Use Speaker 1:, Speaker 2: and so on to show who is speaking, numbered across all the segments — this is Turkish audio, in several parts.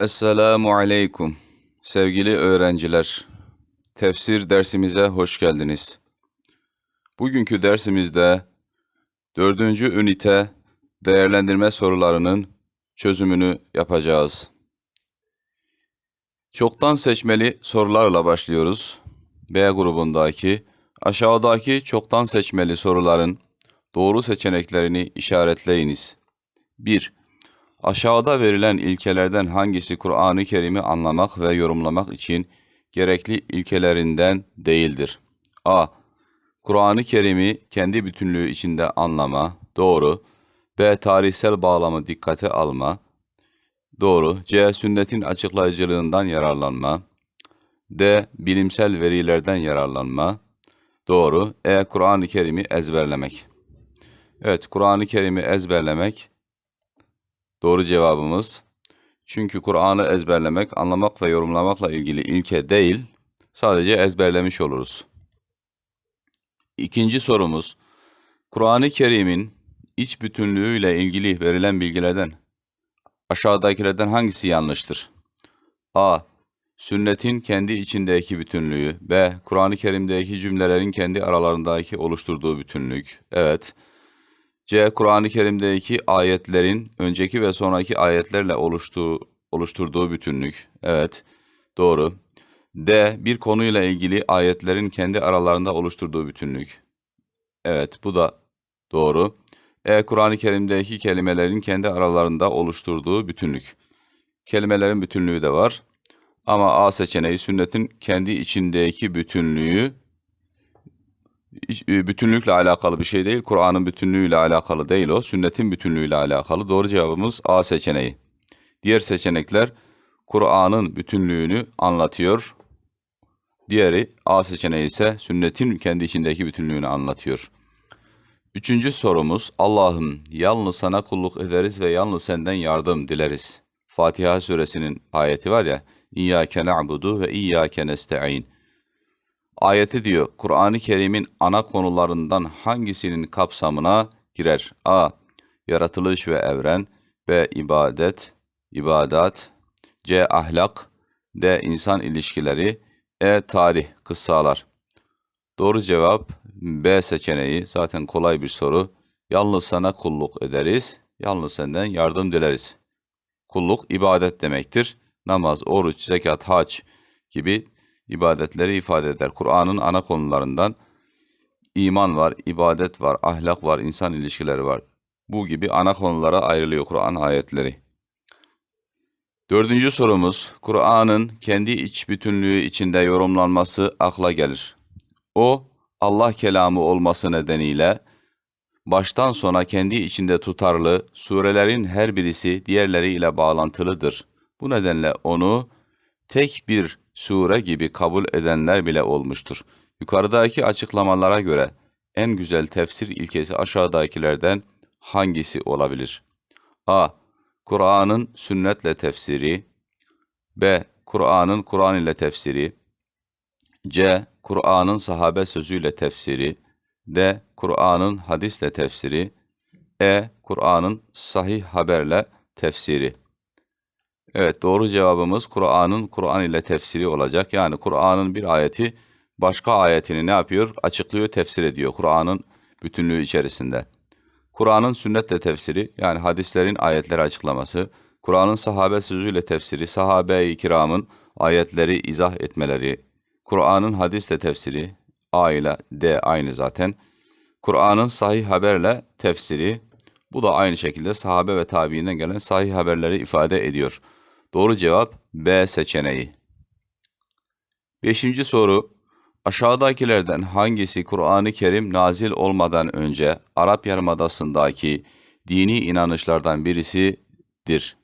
Speaker 1: Esselamu Aleyküm. Sevgili öğrenciler, tefsir dersimize hoş geldiniz. Bugünkü dersimizde dördüncü ünite değerlendirme sorularının çözümünü yapacağız. Çoktan seçmeli sorularla başlıyoruz. B grubundaki aşağıdaki çoktan seçmeli soruların doğru seçeneklerini işaretleyiniz. 1. Aşağıda verilen ilkelerden hangisi Kur'an-ı Kerim'i anlamak ve yorumlamak için gerekli ilkelerinden değildir? A. Kur'an-ı Kerim'i kendi bütünlüğü içinde anlama, doğru. B. Tarihsel bağlamı dikkate alma, doğru. C. Sünnetin açıklayıcılığından yararlanma. D. Bilimsel verilerden yararlanma, doğru. E. Kur'an-ı Kerim'i ezberlemek. Evet, Kur'an-ı Kerim'i ezberlemek Doğru cevabımız. Çünkü Kur'an'ı ezberlemek, anlamak ve yorumlamakla ilgili ilke değil, sadece ezberlemiş oluruz. İkinci sorumuz, Kur'an-ı Kerim'in iç bütünlüğüyle ilgili verilen bilgilerden aşağıdakilerden hangisi yanlıştır? A. Sünnetin kendi içindeki bütünlüğü. B. Kur'an-ı Kerim'deki cümlelerin kendi aralarındaki oluşturduğu bütünlük. Evet. C. Kur'an-ı Kerim'deki ayetlerin önceki ve sonraki ayetlerle oluştuğu, oluşturduğu bütünlük. Evet, doğru. D. Bir konuyla ilgili ayetlerin kendi aralarında oluşturduğu bütünlük. Evet, bu da doğru. E. Kur'an-ı Kerim'deki kelimelerin kendi aralarında oluşturduğu bütünlük. Kelimelerin bütünlüğü de var. Ama A seçeneği sünnetin kendi içindeki bütünlüğü bütünlükle alakalı bir şey değil. Kur'an'ın bütünlüğüyle alakalı değil o. Sünnetin bütünlüğüyle alakalı. Doğru cevabımız A seçeneği. Diğer seçenekler Kur'an'ın bütünlüğünü anlatıyor. Diğeri A seçeneği ise sünnetin kendi içindeki bütünlüğünü anlatıyor. Üçüncü sorumuz Allah'ım yalnız sana kulluk ederiz ve yalnız senden yardım dileriz. Fatiha suresinin ayeti var ya İyyâke na'budu ve İyyâke nesta'in. Ayeti diyor, Kur'an-ı Kerim'in ana konularından hangisinin kapsamına girer? A. Yaratılış ve evren B. ibadet, ibadat C. Ahlak D. insan ilişkileri E. Tarih, kıssalar Doğru cevap B seçeneği. Zaten kolay bir soru. Yalnız sana kulluk ederiz, yalnız senden yardım dileriz. Kulluk ibadet demektir. Namaz, oruç, zekat, hac gibi ibadetleri ifade eder. Kur'an'ın ana konularından iman var, ibadet var, ahlak var, insan ilişkileri var. Bu gibi ana konulara ayrılıyor Kur'an ayetleri. Dördüncü sorumuz, Kur'an'ın kendi iç bütünlüğü içinde yorumlanması akla gelir. O, Allah kelamı olması nedeniyle baştan sona kendi içinde tutarlı, surelerin her birisi diğerleri ile bağlantılıdır. Bu nedenle onu tek bir sure gibi kabul edenler bile olmuştur. Yukarıdaki açıklamalara göre en güzel tefsir ilkesi aşağıdakilerden hangisi olabilir? A. Kur'an'ın sünnetle tefsiri B. Kur'an'ın Kur'an ile tefsiri C. Kur'an'ın sahabe sözüyle tefsiri D. Kur'an'ın hadisle tefsiri E. Kur'an'ın sahih haberle tefsiri Evet doğru cevabımız Kur'an'ın Kur'an ile tefsiri olacak. Yani Kur'an'ın bir ayeti başka ayetini ne yapıyor? Açıklıyor, tefsir ediyor Kur'an'ın bütünlüğü içerisinde. Kur'an'ın sünnetle tefsiri yani hadislerin ayetleri açıklaması, Kur'an'ın sahabe sözüyle tefsiri, sahabe-i kiramın ayetleri izah etmeleri, Kur'an'ın hadisle tefsiri, A ile D aynı zaten. Kur'an'ın sahih haberle tefsiri, bu da aynı şekilde sahabe ve tabiinden gelen sahih haberleri ifade ediyor. Doğru cevap B seçeneği. Beşinci soru. Aşağıdakilerden hangisi Kur'an-ı Kerim nazil olmadan önce Arap Yarımadası'ndaki dini inanışlardan birisidir?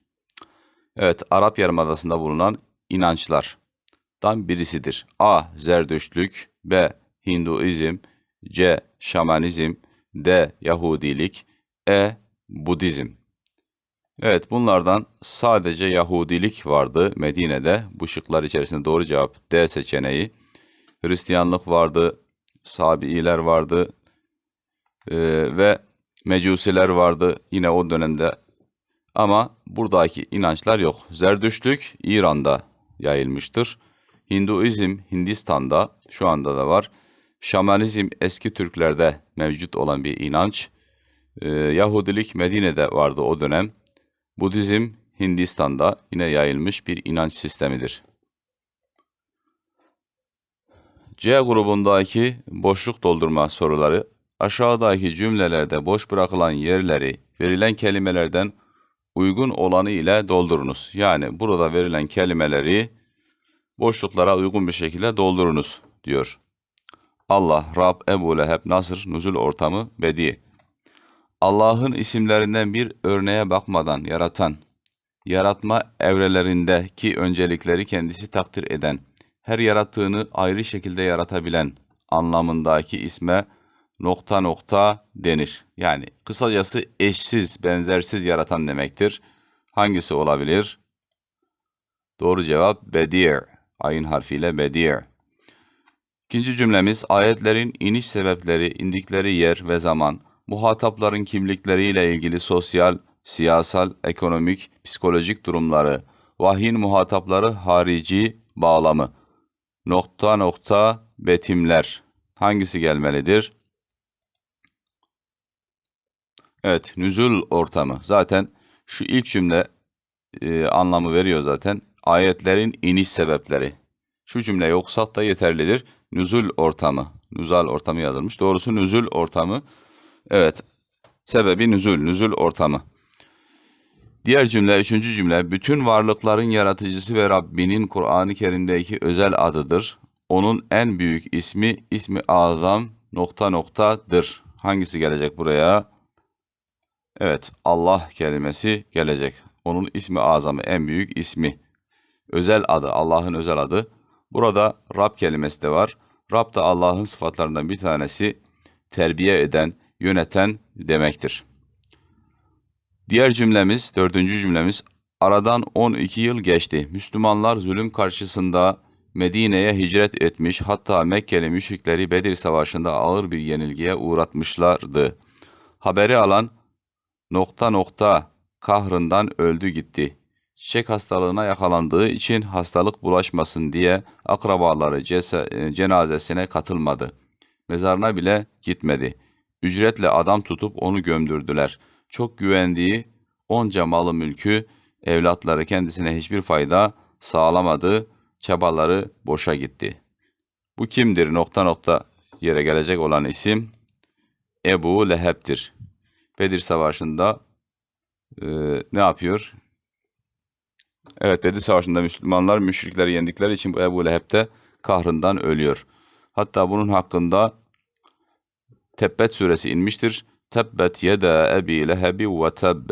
Speaker 1: Evet, Arap Yarımadası'nda bulunan inançlardan birisidir. A. Zerdüştlük B. Hinduizm C. Şamanizm D. Yahudilik E. Budizm Evet bunlardan sadece Yahudilik vardı Medine'de. Bu şıklar içerisinde doğru cevap D seçeneği. Hristiyanlık vardı, Sabi'iler vardı ee, ve Mecusiler vardı. Yine o dönemde Ama buradaki inançlar yok. Zerdüştlük İran'da yayılmıştır. Hinduizm Hindistan'da şu anda da var. Şamanizm eski Türklerde mevcut olan bir inanç. Ee, Yahudilik Medine'de vardı o dönem. Budizm Hindistan'da yine yayılmış bir inanç sistemidir. C grubundaki boşluk doldurma soruları aşağıdaki cümlelerde boş bırakılan yerleri verilen kelimelerden uygun olanı ile doldurunuz. Yani burada verilen kelimeleri boşluklara uygun bir şekilde doldurunuz diyor. Allah, Rab, Ebu Leheb, Nasır, nüzul ortamı, Bedi. Allah'ın isimlerinden bir örneğe bakmadan yaratan, yaratma evrelerindeki öncelikleri kendisi takdir eden, her yarattığını ayrı şekilde yaratabilen anlamındaki isme nokta nokta denir. Yani kısacası eşsiz, benzersiz yaratan demektir. Hangisi olabilir? Doğru cevap Bedir. Ayın harfiyle Bedir. İkinci cümlemiz ayetlerin iniş sebepleri, indikleri yer ve zaman, muhatapların kimlikleriyle ilgili sosyal, siyasal, ekonomik, psikolojik durumları, vahyin muhatapları harici bağlamı, nokta nokta betimler. Hangisi gelmelidir? Evet, nüzul ortamı. Zaten şu ilk cümle e, anlamı veriyor zaten. Ayetlerin iniş sebepleri. Şu cümle yoksa da yeterlidir. Nüzul ortamı. Nüzal ortamı yazılmış. Doğrusu nüzul ortamı. Evet. Sebebi nüzul. Nüzul ortamı. Diğer cümle, üçüncü cümle. Bütün varlıkların yaratıcısı ve Rabbinin Kur'an-ı Kerim'deki özel adıdır. Onun en büyük ismi, ismi azam nokta noktadır. Hangisi gelecek buraya? Evet, Allah kelimesi gelecek. Onun ismi azamı, en büyük ismi. Özel adı, Allah'ın özel adı. Burada Rab kelimesi de var. Rab da Allah'ın sıfatlarından bir tanesi terbiye eden, yöneten demektir. Diğer cümlemiz, dördüncü cümlemiz, aradan 12 yıl geçti. Müslümanlar zulüm karşısında Medine'ye hicret etmiş, hatta Mekkeli müşrikleri Bedir Savaşı'nda ağır bir yenilgiye uğratmışlardı. Haberi alan nokta nokta kahrından öldü gitti. Çiçek hastalığına yakalandığı için hastalık bulaşmasın diye akrabaları cenazesine katılmadı. Mezarına bile gitmedi. Ücretle adam tutup onu gömdürdüler. Çok güvendiği onca malı mülkü, evlatları kendisine hiçbir fayda sağlamadı. Çabaları boşa gitti. Bu kimdir? Nokta nokta yere gelecek olan isim Ebu Leheb'tir. Bedir Savaşı'nda e, ne yapıyor? Evet Bedir Savaşı'nda Müslümanlar müşrikleri yendikleri için bu Ebu Leheb de kahrından ölüyor. Hatta bunun hakkında Tebbet suresi inmiştir. Tebbet yeda ebi lehebi ve tebb.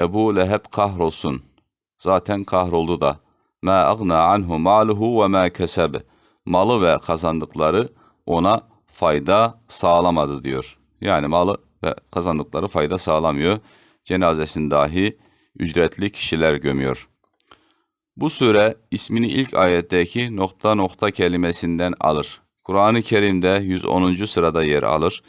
Speaker 1: Ebu Leheb kahrolsun. Zaten kahroldu da. Ma agna anhu maluhu ve ma keseb. Malı ve kazandıkları ona fayda sağlamadı diyor. Yani malı ve kazandıkları fayda sağlamıyor. Cenazesini dahi ücretli kişiler gömüyor. Bu sure ismini ilk ayetteki nokta nokta kelimesinden alır. Kur'an-ı Kerim'de 110. sırada yer alır.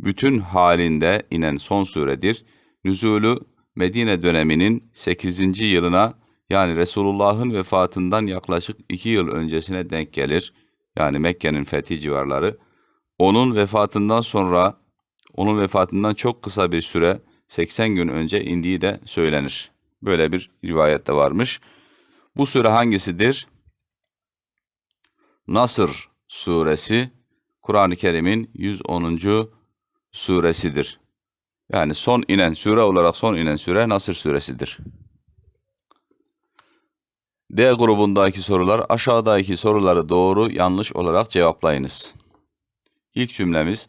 Speaker 1: Bütün halinde inen son suredir. Nüzulü Medine döneminin 8. yılına yani Resulullah'ın vefatından yaklaşık 2 yıl öncesine denk gelir. Yani Mekke'nin fethi civarları. Onun vefatından sonra, onun vefatından çok kısa bir süre 80 gün önce indiği de söylenir. Böyle bir rivayet de varmış. Bu sure hangisidir? Nasır suresi Kur'an-ı Kerim'in 110. suresidir. Yani son inen sure olarak son inen sure Nasır suresidir. D grubundaki sorular aşağıdaki soruları doğru yanlış olarak cevaplayınız. İlk cümlemiz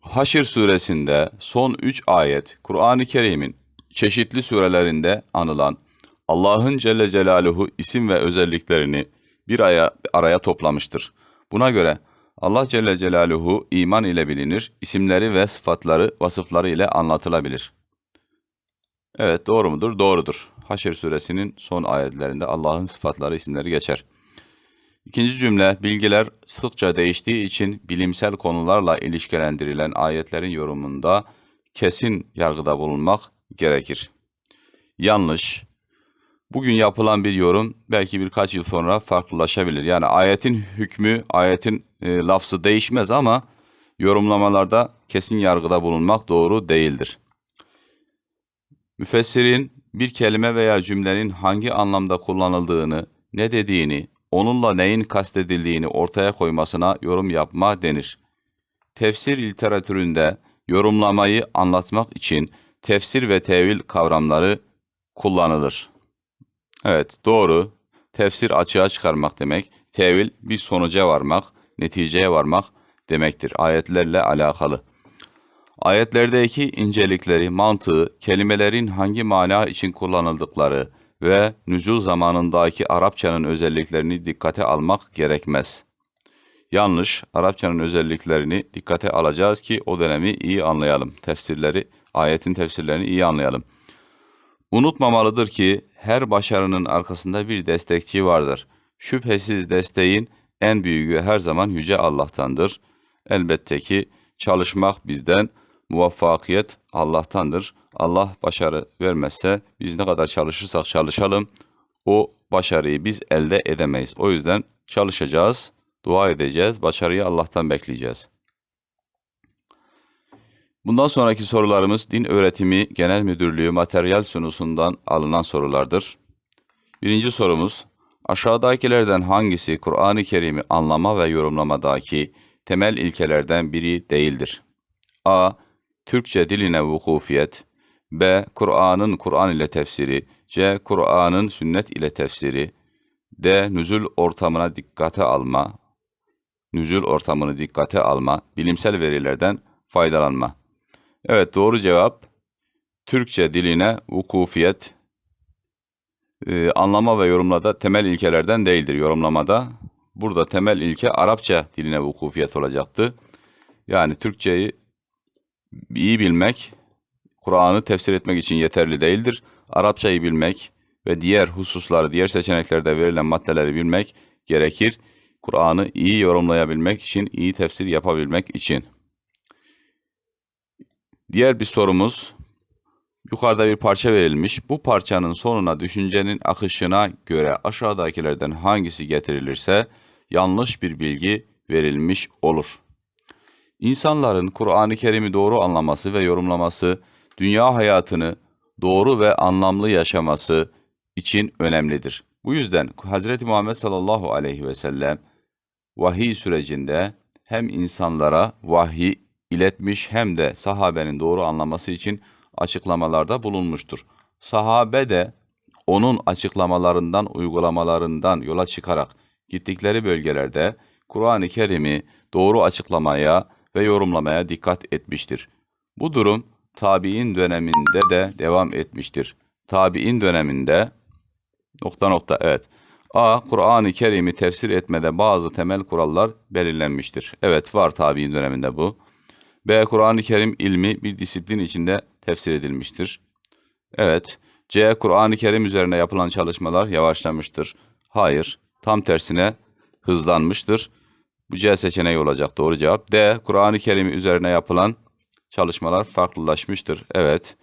Speaker 1: Haşr suresinde son 3 ayet Kur'an-ı Kerim'in çeşitli surelerinde anılan Allah'ın Celle Celaluhu isim ve özelliklerini bir araya, araya toplamıştır. Buna göre Allah Celle Celaluhu iman ile bilinir, isimleri ve sıfatları vasıfları ile anlatılabilir. Evet doğru mudur? Doğrudur. Haşr suresinin son ayetlerinde Allah'ın sıfatları, isimleri geçer. İkinci cümle, bilgiler sıkça değiştiği için bilimsel konularla ilişkilendirilen ayetlerin yorumunda kesin yargıda bulunmak gerekir. yanlış. Bugün yapılan bir yorum belki birkaç yıl sonra farklılaşabilir. Yani ayetin hükmü, ayetin e, lafzı değişmez ama yorumlamalarda kesin yargıda bulunmak doğru değildir. Müfessirin bir kelime veya cümlenin hangi anlamda kullanıldığını, ne dediğini, onunla neyin kastedildiğini ortaya koymasına yorum yapma denir. Tefsir literatüründe yorumlamayı anlatmak için tefsir ve tevil kavramları kullanılır. Evet, doğru. Tefsir açığa çıkarmak demek, tevil bir sonuca varmak, neticeye varmak demektir. Ayetlerle alakalı. Ayetlerdeki incelikleri, mantığı, kelimelerin hangi mana için kullanıldıkları ve nüzul zamanındaki Arapçanın özelliklerini dikkate almak gerekmez. Yanlış, Arapçanın özelliklerini dikkate alacağız ki o dönemi iyi anlayalım. Tefsirleri, ayetin tefsirlerini iyi anlayalım. Unutmamalıdır ki her başarının arkasında bir destekçi vardır. Şüphesiz desteğin en büyüğü her zaman Yüce Allah'tandır. Elbette ki çalışmak bizden, muvaffakiyet Allah'tandır. Allah başarı vermezse biz ne kadar çalışırsak çalışalım o başarıyı biz elde edemeyiz. O yüzden çalışacağız, dua edeceğiz, başarıyı Allah'tan bekleyeceğiz. Bundan sonraki sorularımız Din Öğretimi Genel Müdürlüğü materyal sunusundan alınan sorulardır. Birinci sorumuz, aşağıdakilerden hangisi Kur'an-ı Kerim'i anlama ve yorumlamadaki temel ilkelerden biri değildir? A. Türkçe diline vukufiyet B. Kur'an'ın Kur'an ile tefsiri C. Kur'an'ın sünnet ile tefsiri D. Nüzul ortamına dikkate alma Nüzul ortamını dikkate alma, bilimsel verilerden faydalanma. Evet doğru cevap Türkçe diline vukufiyet e, anlama ve yorumlada temel ilkelerden değildir yorumlamada. Burada temel ilke Arapça diline vukufiyet olacaktı. Yani Türkçeyi iyi bilmek, Kur'an'ı tefsir etmek için yeterli değildir. Arapçayı bilmek ve diğer hususları, diğer seçeneklerde verilen maddeleri bilmek gerekir. Kur'an'ı iyi yorumlayabilmek için, iyi tefsir yapabilmek için. Diğer bir sorumuz, yukarıda bir parça verilmiş. Bu parçanın sonuna düşüncenin akışına göre aşağıdakilerden hangisi getirilirse yanlış bir bilgi verilmiş olur. İnsanların Kur'an-ı Kerim'i doğru anlaması ve yorumlaması, dünya hayatını doğru ve anlamlı yaşaması için önemlidir. Bu yüzden Hz. Muhammed sallallahu aleyhi ve sellem vahiy sürecinde hem insanlara vahiy iletmiş hem de sahabenin doğru anlaması için açıklamalarda bulunmuştur. Sahabe de onun açıklamalarından, uygulamalarından yola çıkarak gittikleri bölgelerde Kur'an-ı Kerim'i doğru açıklamaya ve yorumlamaya dikkat etmiştir. Bu durum tabi'in döneminde de devam etmiştir. Tabi'in döneminde nokta nokta evet. A. Kur'an-ı Kerim'i tefsir etmede bazı temel kurallar belirlenmiştir. Evet var tabi'in döneminde bu. B. Kur'an-ı Kerim ilmi bir disiplin içinde tefsir edilmiştir. Evet. C. Kur'an-ı Kerim üzerine yapılan çalışmalar yavaşlamıştır. Hayır. Tam tersine hızlanmıştır. Bu C seçeneği olacak doğru cevap. D. Kur'an-ı Kerim üzerine yapılan çalışmalar farklılaşmıştır. Evet.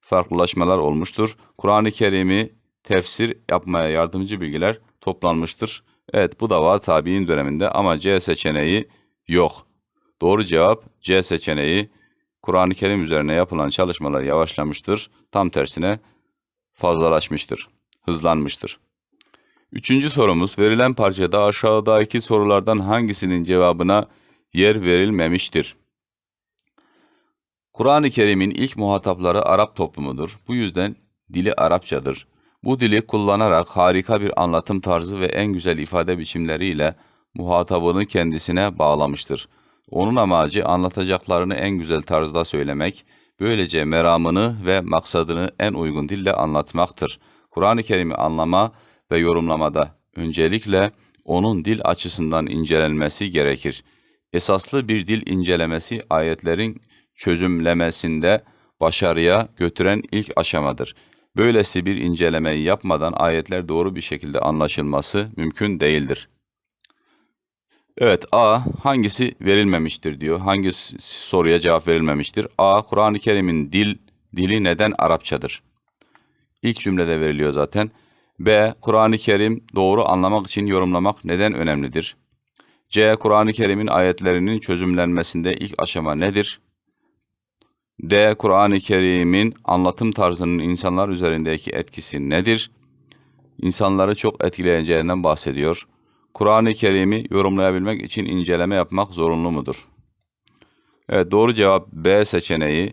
Speaker 1: Farklılaşmalar olmuştur. Kur'an-ı Kerim'i tefsir yapmaya yardımcı bilgiler toplanmıştır. Evet bu da var tabi'in döneminde ama C seçeneği yok. Doğru cevap C seçeneği. Kur'an-ı Kerim üzerine yapılan çalışmalar yavaşlamıştır. Tam tersine fazlalaşmıştır, hızlanmıştır. Üçüncü sorumuz verilen parçada aşağıdaki sorulardan hangisinin cevabına yer verilmemiştir? Kur'an-ı Kerim'in ilk muhatapları Arap toplumudur. Bu yüzden dili Arapçadır. Bu dili kullanarak harika bir anlatım tarzı ve en güzel ifade biçimleriyle muhatabını kendisine bağlamıştır. Onun amacı anlatacaklarını en güzel tarzda söylemek, böylece meramını ve maksadını en uygun dille anlatmaktır. Kur'an-ı Kerim'i anlama ve yorumlamada öncelikle onun dil açısından incelenmesi gerekir. Esaslı bir dil incelemesi ayetlerin çözümlemesinde başarıya götüren ilk aşamadır. Böylesi bir incelemeyi yapmadan ayetler doğru bir şekilde anlaşılması mümkün değildir. Evet A hangisi verilmemiştir diyor. Hangi soruya cevap verilmemiştir? A Kur'an-ı Kerim'in dil dili neden Arapçadır? İlk cümlede veriliyor zaten. B. Kur'an-ı Kerim doğru anlamak için yorumlamak neden önemlidir? C. Kur'an-ı Kerim'in ayetlerinin çözümlenmesinde ilk aşama nedir? D. Kur'an-ı Kerim'in anlatım tarzının insanlar üzerindeki etkisi nedir? İnsanları çok etkileyeceğinden bahsediyor. Kur'an-ı Kerim'i yorumlayabilmek için inceleme yapmak zorunlu mudur? Evet doğru cevap B seçeneği.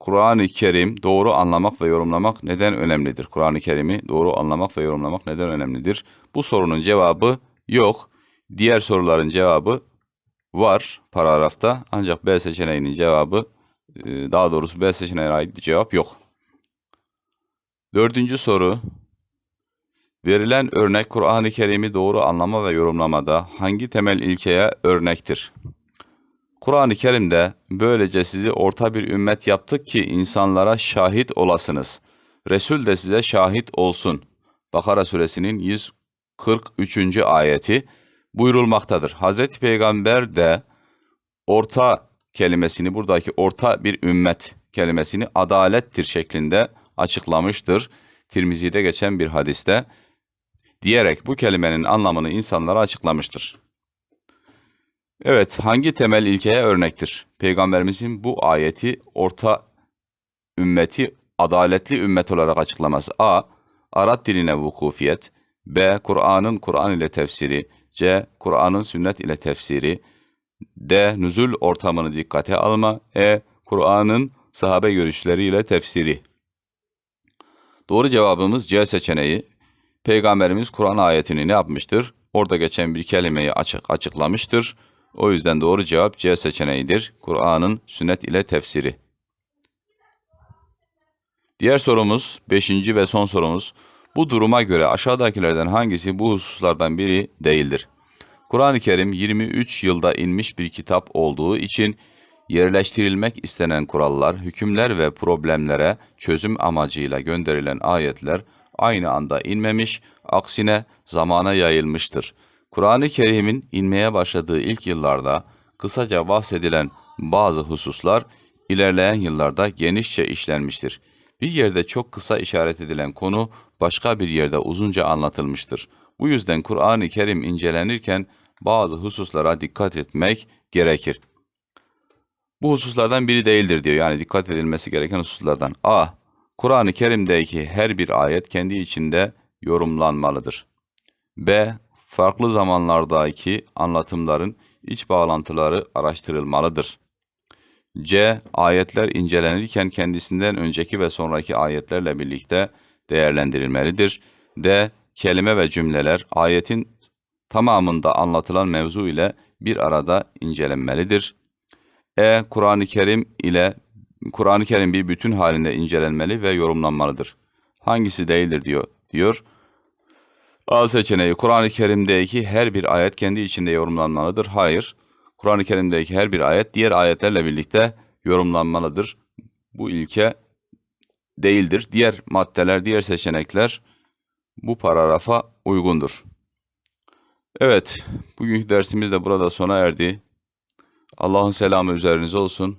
Speaker 1: Kur'an-ı Kerim doğru anlamak ve yorumlamak neden önemlidir? Kur'an-ı Kerim'i doğru anlamak ve yorumlamak neden önemlidir? Bu sorunun cevabı yok. Diğer soruların cevabı var paragrafta. Ancak B seçeneğinin cevabı e, daha doğrusu B seçeneğine ait bir cevap yok. Dördüncü soru. Verilen örnek Kur'an-ı Kerim'i doğru anlama ve yorumlamada hangi temel ilkeye örnektir? Kur'an-ı Kerim'de böylece sizi orta bir ümmet yaptık ki insanlara şahit olasınız. Resul de size şahit olsun. Bakara suresinin 143. ayeti buyurulmaktadır. Hazreti Peygamber de orta kelimesini buradaki orta bir ümmet kelimesini adalettir şeklinde açıklamıştır. Tirmizi'de geçen bir hadiste diyerek bu kelimenin anlamını insanlara açıklamıştır. Evet, hangi temel ilkeye örnektir? Peygamberimizin bu ayeti orta ümmeti adaletli ümmet olarak açıklaması. A. Arap diline vukufiyet. B. Kur'an'ın Kur'an ile tefsiri. C. Kur'an'ın sünnet ile tefsiri. D. Nüzul ortamını dikkate alma. E. Kur'an'ın sahabe görüşleriyle tefsiri. Doğru cevabımız C seçeneği. Peygamberimiz Kur'an ayetini ne yapmıştır? Orada geçen bir kelimeyi açık açıklamıştır. O yüzden doğru cevap C seçeneğidir. Kur'an'ın sünnet ile tefsiri. Diğer sorumuz, beşinci ve son sorumuz. Bu duruma göre aşağıdakilerden hangisi bu hususlardan biri değildir? Kur'an-ı Kerim 23 yılda inmiş bir kitap olduğu için yerleştirilmek istenen kurallar, hükümler ve problemlere çözüm amacıyla gönderilen ayetler aynı anda inmemiş, aksine zamana yayılmıştır. Kur'an-ı Kerim'in inmeye başladığı ilk yıllarda kısaca bahsedilen bazı hususlar ilerleyen yıllarda genişçe işlenmiştir. Bir yerde çok kısa işaret edilen konu başka bir yerde uzunca anlatılmıştır. Bu yüzden Kur'an-ı Kerim incelenirken bazı hususlara dikkat etmek gerekir. Bu hususlardan biri değildir diyor. Yani dikkat edilmesi gereken hususlardan. A. Kur'an-ı Kerim'deki her bir ayet kendi içinde yorumlanmalıdır. B. Farklı zamanlardaki anlatımların iç bağlantıları araştırılmalıdır. C. Ayetler incelenirken kendisinden önceki ve sonraki ayetlerle birlikte değerlendirilmelidir. D. Kelime ve cümleler ayetin tamamında anlatılan mevzu ile bir arada incelenmelidir. E. Kur'an-ı Kerim ile Kur'an-ı Kerim bir bütün halinde incelenmeli ve yorumlanmalıdır. Hangisi değildir diyor. diyor. A seçeneği Kur'an-ı Kerim'deki her bir ayet kendi içinde yorumlanmalıdır. Hayır. Kur'an-ı Kerim'deki her bir ayet diğer ayetlerle birlikte yorumlanmalıdır. Bu ilke değildir. Diğer maddeler, diğer seçenekler bu paragrafa uygundur. Evet, bugünkü dersimiz de burada sona erdi. Allah'ın selamı üzerinize olsun.